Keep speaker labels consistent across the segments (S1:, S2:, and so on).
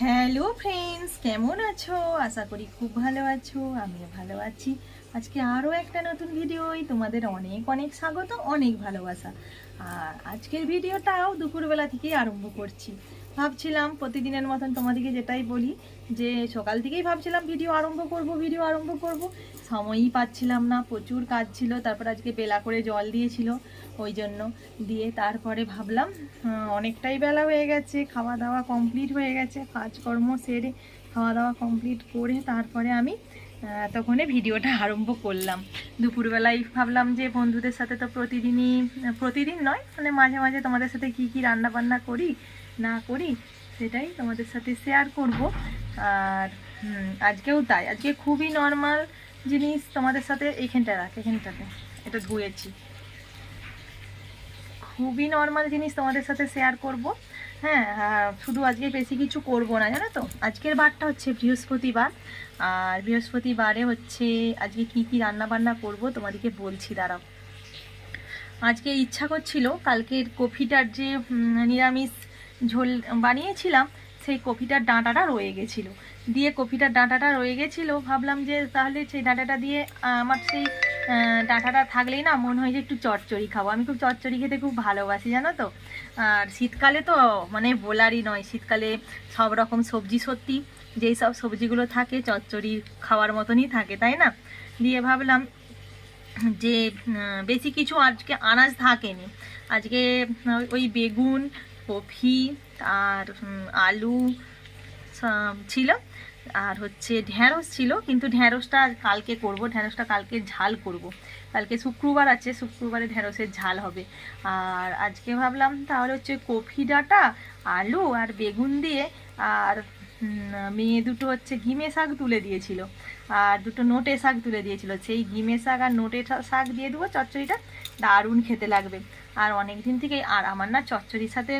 S1: Hello friends, কেমন আছো? আশা করি খুব ভালো আছো, আমিও ভালো আছি। আজকে আরও একটা নতুন ভিডিওই তোমাদের অনেক অনেক স্বাগত, অনেক ভালোবাসা। আর আজকের ভিডিওটাও দুপুরবেলা থেকেই আরম্ভ করছি। ভাবছিলাম প্রতিদিনের মতন তোমাদেরকে যেটাই বলি, যে সকাল থেকেই ভাবছিলাম ভিডিও আরম্ভ করব, ভিডিও আরম্ভ করব। সময়ই পাচ্ছিলাম না, প্রচুর কাজ ছিল, তারপর আজকে বেলা করে জল দিয়েছিল, ওই জন্য দিয়ে তারপরে ভাবলাম অনেকটাই বেলা হয়ে গেছে খাওয়া দাওয়া কমপ্লিট হয়ে গেছে, কাজকর্ম সেরে খাওয়া দাওয়া কমপ্লিট করে তারপরে আমি তখনই ভিডিওটা আরম্ভ করলাম। দুপুরবেলায় ভাবলাম যে বন্ধুদের সাথে তো প্রতিদিনই, প্রতিদিন নয় মানে মাঝে মাঝে তোমাদের সাথে কি কি রান্না বান্না করি, না করি, সেটাই তোমাদের সাথে শেয়ার করব। আর আজকেও তাই, আজকে খুবই নর্মাল জিনিস তোমাদের সাথে এইখানটা রাখ এখানটাতে এটা ধুয়েছি খুবই নর্মাল জিনিস তোমাদের সাথে শেয়ার করব। হ্যাঁ শুধু আজকে বেশি কিছু করব না, জানো তো? আজকের বারটা হচ্ছে বৃহস্পতিবার। আর বৃহস্পতিবারে হচ্ছে আজকে কি কি রান্না বান্না করব তোমাদেরকে বলছি, দাঁড়াও। আজকে ইচ্ছা করছিল, কালকের কফিটার যে নিরামিষ ঝোল বানিয়েছিলাম সেই কফিটার ডাঁটাটা রয়ে গেছিল। দিয়ে কফিটার ডাঁটাটা রয়ে গেছিল, ভাবলাম যে তাহলে সেই ডাঁটাটা দিয়ে আমার সেই ডাঁটাটা থাকলেই না মনে হয় যে একটু চচ্চড়ি খাব। আমি খুব চচ্চড়ি খেতে খুব ভালোবাসি, জানো তো? আর শীতকালে তো মানে বলারই নয়, শীতকালে সব রকম সবজি সত্যি। যেই সব সবজিগুলো থাকে চচ্চড়ি খাওয়ার মতনই থাকে, তাই না? দিয়ে ভাবলাম যে বেশি কিছু আজকে আনাজ থাকেনি। আজকে ওই বেগুন কফি আর আলু ছিল। আর হচ্ছে ঢ্যাঁড়স ছিল, কিন্তু ঢ্যাঁড়সটা কালকে করব ঢ্যাঁড়সটা কালকে ঝাল করব। কালকে শুক্রবার আছে, শুক্রবারে ঢ্যাঁড়সের ঝাল হবে। আর আজকে ভাবলাম তাহলে হচ্ছে কফি ডাটা, আলু আর বেগুন দিয়ে আর মেয়ে দুটো হচ্ছে ঘিমে শাক তুলে দিয়েছিল। আর দুটো নোটে শাক তুলে দিয়েছিল। সেই ঘিমে শাক আর নোটে শাক দিয়ে দেবো, চচ্চড়িটা দারুণ খেতে লাগবে। আর অনেক দিন থেকেই, আর আমার না চচ্চড়ির সাথে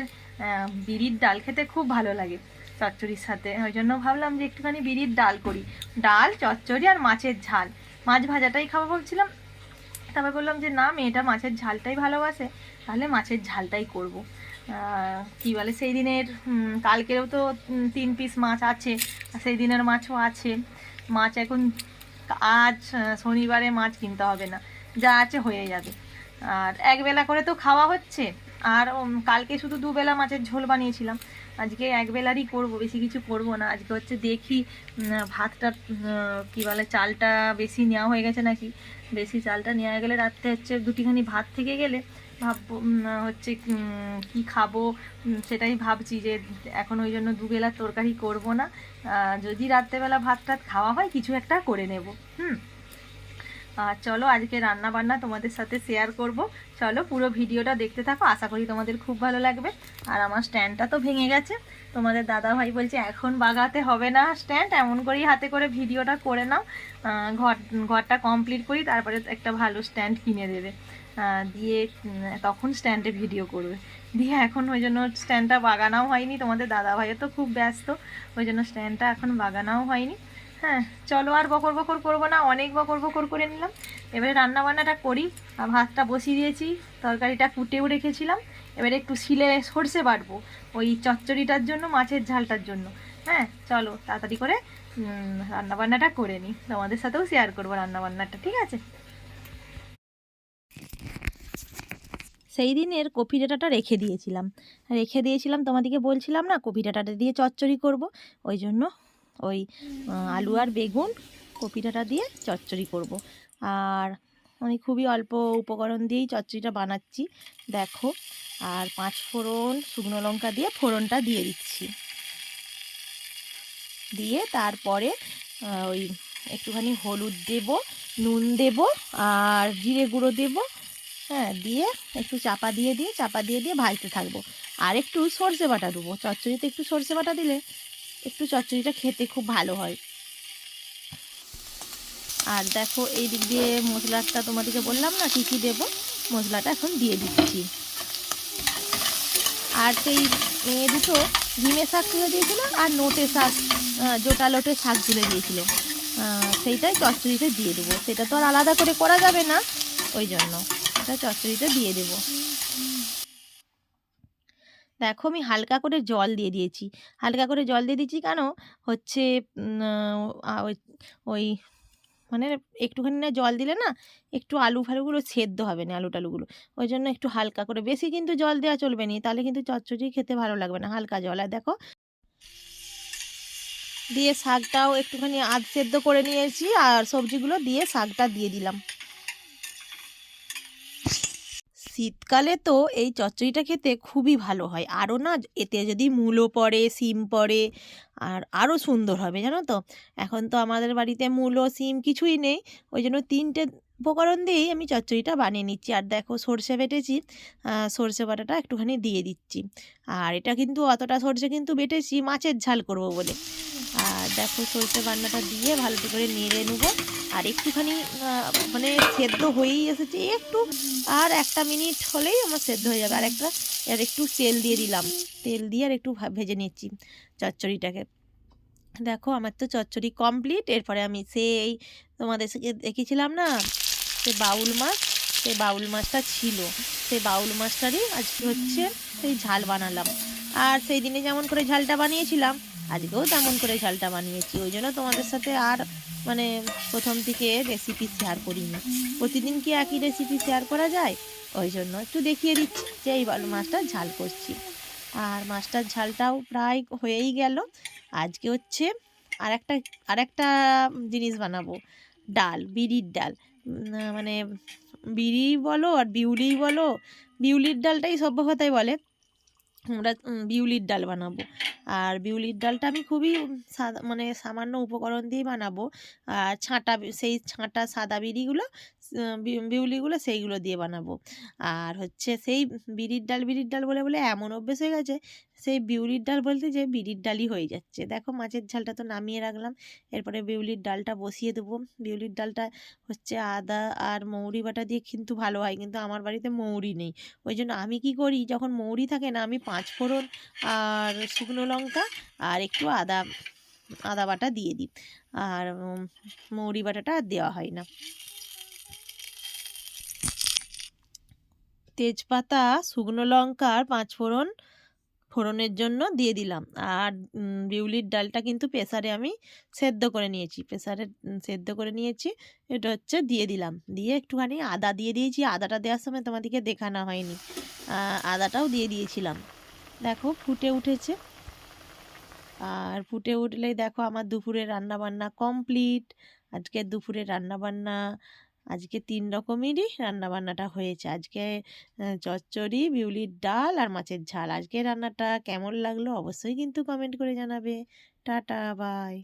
S1: বিড়ির ডাল খেতে খুব ভালো লাগে। চচ্চড়ির সাথে। ওই জন্য ভাবলাম যে একটুখানি বিড়ির ডাল করি। ডাল, চচ্চড়ি আর মাছের ঝাল। মাছ ভাজাটাই খাব বলছিলাম তারপর বললাম যে, না, মেয়েটা মাছের ঝালটাই ভালোবাসে। তাহলে মাছের ঝালটাই করব। কি বলে সেই দিনের উম, কালকেও তো তিন পিস মাছ আছে সেই দিনের মাছও আছে। মাছ এখন আজ শনিবারে মাছ কিনতে হবে না যা আছে হয়ে যাবে। আর একবেলা করে তো খাওয়া হচ্ছে আর কালকে শুধু দুবেলা মাছের ঝোল বানিয়েছিলাম। আজকে একবেলারই করব বেশি কিছু করব না। আজকে হচ্ছে দেখি ভাতটা কি বলে চালটা বেশি নেওয়া হয়ে গেছে নাকি? বেশি চালটা নেওয়া গেলে রাত্রে হচ্ছে দুটিখানি ভাত থেকে গেলে উম, হচ্ছে কি খাব সেটাই ভাবছি যে এখন ওই জন্য দুবেলা তরকারি করব না। যদি রাত্রেবেলা ভাত টাত খাওয়া হয় কিছু একটা করে নেব হুম। আর চলো আজকে রান্না বান্না তোমাদের সাথে শেয়ার করব। চলো পুরো ভিডিওটা দেখতে থাকো আশা করি তোমাদের খুব ভালো লাগবে। আর আমার স্ট্যান্ডটা তো ভেঙে গেছে। তোমাদের দাদা ভাই বলছে এখন বাগাতে হবে না স্ট্যান্ড এমন করেই হাতে করে ভিডিওটা করে নাও। ঘর ঘরটা কমপ্লিট করি তারপরে একটা ভালো স্ট্যান্ড কিনে দেবে। দিয়ে তখন স্ট্যান্ডে ভিডিও করবে। দিয়ে এখন ওই জন্য স্ট্যান্ডটা বাগানাও হয়নি, তোমাদের দাদা ভাইও তো খুব ব্যস্ত, ওই জন্য স্ট্যান্ডটা এখন বাগানাও হয়নি। হ্যাঁ চলো আর বকর বকর করব না, অনেক বকর বকর করে নিলাম। এবারে রান্না বান্নাটা করি, আর ভাতটা বসিয়ে দিয়েছি, তরকারিটা কুটেও রেখেছিলাম। এবারে একটু শিলে সর্ষে বাটবো, ওই চচ্চড়িটার জন্য, মাছের ঝালটার জন্য। হ্যাঁ চলো তাড়াতাড়ি করে রান্নাবান্নাটা করে নিই। তোমাদের সাথেও শেয়ার করব রান্নাবান্নাটা, ঠিক আছে? সেই দিনের কফি ডাটাটা রেখে দিয়েছিলাম। রেখে দিয়েছিলাম তোমাদেরকে বলছিলাম না, কফি ডাটাটা দিয়ে চচ্চড়ি করব। ওই জন্য ওই আলু আর বেগুন কপি ডাটা দিয়ে চচ্চড়ি করব। আর আমি খুবই অল্প উপকরণ দিয়েই চচ্চড়িটা বানাচ্ছি। দেখো, আর পাঁচ ফোড়ন শুকনো লঙ্কা দিয়ে ফোড়নটা দিয়ে দিচ্ছি। দিয়ে তারপরে ওই একটুখানি হলুদ দেব, নুন দেব, আর জিরে গুঁড়ো দেব হ্যাঁ দিয়ে একটু চাপা দিয়ে দিয়ে চাপা দিয়ে দিয়ে ভাজতে থাকব। আর একটু সর্ষে বাটা দেবো। চচ্চড়িতে একটু সর্ষে বাটা দিলে একটু চচ্চড়িটা খেতে খুব ভালো হয়। আর দেখো, এই দিক দিয়ে মশলাটা তোমাদেরকে বললাম না, কী কী দেবো? মশলাটা এখন দিয়ে দিচ্ছি। আর সেই মেয়ে দুটো ঝিমে শাক তুলে দিয়েছিল আর নোটে শাক জোটা লোটে শাক তুলে দিয়েছিল। সেইটাই চচ্চড়িতে দিয়ে দেবো। সেটা তো আর আলাদা করে করা যাবে না। ওই জন্য। এটা চচ্চড়িতে দিয়ে দেবো। দেখো আমি হালকা করে জল দিয়ে দিয়েছি। হালকা করে জল দিয়ে দিয়েছি কেন? হচ্ছে ওই ওই মানে একটুখানি না জল দিলে না একটু আলু ফালুগুলো সেদ্ধ হবে না আলু টালুগুলো ওই জন্য একটু হালকা করে, বেশি কিন্তু জল দেওয়া চলবে না, তাহলে কিন্তু চচ্চড়ি খেতে ভালো লাগবে না, হালকা জল। আর দেখো, দিয়ে শাকটাও একটুখানি আধ সেদ্ধ করে নিয়েছি, আর সবজিগুলো দিয়ে শাকটা দিয়ে দিলাম। শীতকালে তো এই চচ্চড়িটা খেতে খুবই ভালো হয়। আরও না এতে যদি মূলো পড়ে সিম পড়ে, আর আরও সুন্দর হবে, জানো তো? এখন তো আমাদের বাড়িতে মূলো সিম কিছুই নেই। ওই জন্য তিনটে উপকরণ দিয়েই আমি চচ্চড়িটা বানিয়ে নিচ্ছি। আর দেখো, সর্ষে বেটেছি সর্ষে বাটাটা একটুখানি দিয়ে দিচ্ছি। আর এটা কিন্তু অতটা সর্ষে কিন্তু বেটেছি, মাছের ঝাল করব বলে। আর দেখো সরষে বান্নাটা দিয়ে ভালো করে নেড়ে নেব। আর একটুখানি মানে সেদ্ধ হয়েই এসেছে একটু। আর একটা মিনিট হলেই আমার সেদ্ধ হয়ে যাবে। আর একটা, আর একটু তেল দিয়ে দিলাম। তেল দিয়ে আর একটু ভেজে নিচ্ছি চচ্চড়িটাকে। দেখো আমার তো চচ্চড়ি কমপ্লিট এরপরে আমি সেই তোমাদের সাথে দেখিয়েছিলাম না? সে বাউল মাছ সেই বাউল মাছটা ছিল। সেই বাউল মাছটারই আজকে হচ্ছে সেই ঝাল বানালাম। আর সেই দিনে যেমন করে ঝালটা বানিয়েছিলাম আজকেও তেমন করে ঝালটা বানিয়েছি, ওই জন্য তোমাদের সাথে আর মানে প্রথম থেকে রেসিপি শেয়ার করিনি। প্রতিদিন কি একই রেসিপি শেয়ার করা যায়? ওই জন্য একটু দেখিয়ে দিচ্ছি যে এই মাছটা ঝাল করছি। আর মাছটার ঝালটাও প্রায় হয়েই গেল। আজকে হচ্ছে আরেকটা আরেকটা জিনিস বানাবো। ডাল, বিড়ির ডাল। মানে বিড়ি বলো আর বিউলি বলো, বিউলির ডালটাই সভ্য কথায় বলে। আমরা বিউলির ডাল বানাবো। আর বিউলির ডালটা আমি খুবই সাদা মানে সামান্য উপকরণ দিয়ে বানাবো। আর ছাঁটা, সেই ছাঁটা, সাদা বিড়িগুলো বিউলিগুলো সেইগুলো দিয়ে বানাবো। আর হচ্ছে সেই বিড়ির ডাল বিড়ির ডাল বলে বলে এমন অভ্যেস হয়ে গেছে, সেই বিউলির ডাল বলতে যে বিড়ির ডালই হয়ে যাচ্ছে। দেখো মাছের ঝালটা তো নামিয়ে রাখলাম, এরপরে বিউলির ডালটা বসিয়ে দেবো। বিউলির ডালটা হচ্ছে আদা আর মৌরি বাটা দিয়ে কিন্তু ভালো হয়, কিন্তু আমার বাড়িতে মৌরি নেই। ওই জন্য আমি কি করি, যখন মৌরি থাকে না, আমি পাঁচ ফোড়ন আর শুকনো লঙ্কা আর একটু আদা আদা বাটা দিয়ে দিই। আর মৌরি বাটাটা আর দেওয়া হয় না। তেজপাতা, শুকনো লঙ্কা আর পাঁচ ফোড়ন, ফোড়নের জন্য দিয়ে দিলাম। আর বিউলির ডালটা কিন্তু প্রেসারে আমি সেদ্ধ করে নিয়েছি। প্রেসারে সেদ্ধ করে নিয়েছি। এটা হচ্ছে দিয়ে দিলাম। দিয়ে একটুখানি আদা দিয়ে দিয়েছি। আদাটা দেওয়ার সময় তোমাদেরকে দেখানো হয়নি। আদাটাও দিয়ে দিয়েছিলাম। দেখো, ফুটে উঠেছে। আর ফুটে উঠলেই দেখো, আমার দুপুরে রান্না বান্না কমপ্লিট। আজকে দুপুরে রান্না বান্না আজকে তিন রকমেরই রান্নাবান্নাটা হয়েছে। আজকে চচ্চড়ি, বিউলির ডাল আর মাছের ঝাল। আজকে রান্নাটা কেমন লাগল অবশ্যই কিন্তু কমেন্ট করে জানাবে। Tata bye